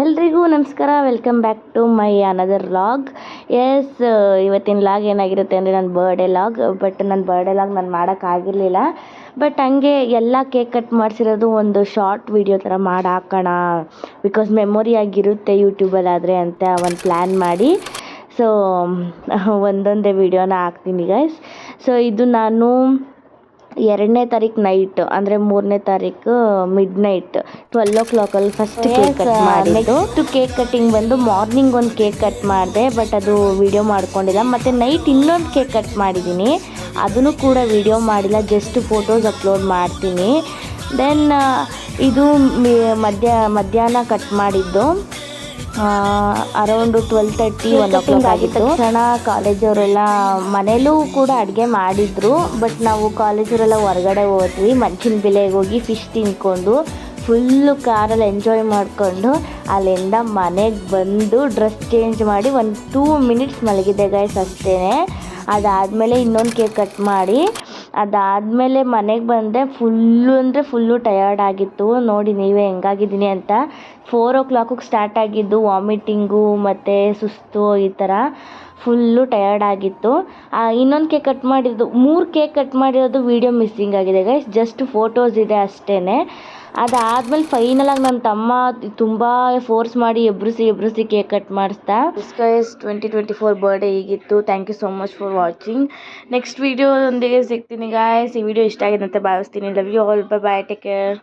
ಎಲ್ರಿಗೂ ನಮಸ್ಕಾರ. Welcome back to my another vlog S ಇವತ್ತಿನ ಲಾಗ್ ಏನಾಗಿರುತ್ತೆ ಅಂದರೆ ನನ್ನ ಬರ್ಡೇ ಲಾಗ್ ಬಟ್ ನನ್ನ ಬರ್ಡೇ ಲಾಗ್ ನಾನು ಮಾಡೋಕ್ಕಾಗಿರಲಿಲ್ಲ ಬಟ್ ಹಂಗೆ ಎಲ್ಲ ಕೇಕ್ ಕಟ್ ಮಾಡಿಸಿರೋದು ಒಂದು ಶಾರ್ಟ್ ವಿಡಿಯೋ ಥರ ಮಾಡಿ ಹಾಕೋಣ. ಬಿಕಾಸ್ ಮೆಮೊರಿ ಆಗಿರುತ್ತೆ ಯೂಟ್ಯೂಬಲ್ಲಾದರೆ ಅಂತ ಒಂದು ಪ್ಲ್ಯಾನ್ ಮಾಡಿ. ಸೊ ಒಂದೊಂದೇ ವಿಡಿಯೋನ ಹಾಕ್ತೀನಿ ಗೈಸ್ ಸೊ ಇದು ನಾನು ಎರಡನೇ ತಾರೀಕು ನೈಟ್ ಅಂದರೆ ಮೂರನೇ ತಾರೀಕು ಮಿಡ್ ನೈಟ್ ಟ್ವೆಲ್ ಓ ಕ್ಲಾಕಲ್ಲಿ ಫಸ್ಟ್ ಕೇಕ್ ಕಟ್ ಮಾಡಿ ನೆಕ್ಸ್ಟ್ ಕೇಕ್ ಕಟ್ಟಿಂಗ್ ಬಂದು ಮಾರ್ನಿಂಗ್ ಒಂದು ಕೇಕ್ ಕಟ್ ಮಾಡಿದೆ ಬಟ್ ಅದು ವಿಡಿಯೋ ಮಾಡ್ಕೊಂಡಿಲ್ಲ. ಮತ್ತು ನೈಟ್ ಇನ್ನೊಂದು ಕೇಕ್ ಕಟ್ ಮಾಡಿದ್ದೀನಿ ಅದನ್ನು ಕೂಡ ವಿಡಿಯೋ ಮಾಡಿಲ್ಲ ಜಸ್ಟ್ ಫೋಟೋಸ್ ಅಪ್ಲೋಡ್ ಮಾಡ್ತೀನಿ. ದೆನ್ ಇದು ಮಧ್ಯ ಮಧ್ಯಾಹ್ನ ಕಟ್ ಮಾಡಿದ್ದು. Around twelve thirty one o'clock ಆಗಿದ್ದ ತಕ್ಷಣ ಕಾಲೇಜವರೆಲ್ಲ ಮನೇಲೂ ಕೂಡ ಅಡುಗೆ ಮಾಡಿದ್ರು ಬಟ್ ನಾವು ಕಾಲೇಜವರೆಲ್ಲ ಹೊರಗಡೆ ಹೋದ್ವಿ ಮಂಚಿನ ಬೆಲೆಗೆ ಹೋಗಿ ಫಿಶ್ ತಿನ್ಕೊಂಡು ಫುಲ್ಲು ಕಾರಲ್ಲಿ ಎಂಜಾಯ್ ಮಾಡಿಕೊಂಡು ಅಲ್ಲಿಂದ ಮನೆಗೆ ಬಂದು ಡ್ರೆಸ್ ಚೇಂಜ್ ಮಾಡಿ ಒಂದು ಟೂ ಮಿನಿಟ್ಸ್ ಮಲಗಿದ್ದೆ ಗೈಸ್ ಅಷ್ಟೇ ಅದಾದಮೇಲೆ ಇನ್ನೊಂದು ಕೇಕ್ ಕಟ್ ಮಾಡಿ ಅದಾದಮೇಲೆ ಮನೆಗೆ ಬಂದೆ. ಫುಲ್ಲು ಅಂದರೆ ಫುಲ್ಲು ಟಯರ್ಡ್ ಆಗಿತ್ತು. ನೋಡಿ ನೀವೇ ಹೆಂಗಾಗಿದ್ದೀನಿ ಅಂತ. ಫೋರ್ ಓ ಕ್ಲಾಕಿಗೆ ಸ್ಟಾರ್ಟ್ ಆಗಿದ್ದು ವಾಮಿಟಿಂಗು ಮತ್ತು ಸುಸ್ತು ಈ ಥರ ಫುಲ್ಲು ಟಯರ್ಡ್ ಆಗಿತ್ತು. ಇನ್ನೊಂದು ಕೇಕ್ ಕಟ್ ಮಾಡಿದ್ದು, ಮೂರು ಕೇಕ್ ಕಟ್ ಮಾಡಿರೋದು ವೀಡಿಯೋ ಮಿಸ್ಸಿಂಗ್ ಆಗಿದೆ ಗೈಸ್ ಜಸ್ಟ್ ಫೋಟೋಸ್ ಇದೆ ಅಷ್ಟೇ ಅದಾದ್ಮೇಲೆ ಫೈನಲಾಗಿ ನನ್ನ ತಮ್ಮ ತುಂಬ ಫೋರ್ಸ್ ಮಾಡಿ ಎಬ್ರಿಸಿ ಎಬ್ರಿಸಿ ಕೇಕ್ ಕಟ್ ಮಾಡಿಸ್ದ ಡಿಸ್ಕೈಸ್ ಟ್ವೆಂಟಿ ಟ್ವೆಂಟಿ ಫೋರ್ ಬರ್ಡೇ ಹೀಗಿತ್ತು thank you so much for watching next ವೀಡಿಯೋದೊಂದಿಗೆ ಸಿಗ್ತೀನಿ ಗಾಯ್ಸ್ ಈ ವಿಡಿಯೋ ಇಷ್ಟ ಆಗಿದೆ ಅಂತ ಭಾವಿಸ್ತೀನಿ. Love you all bye bye take care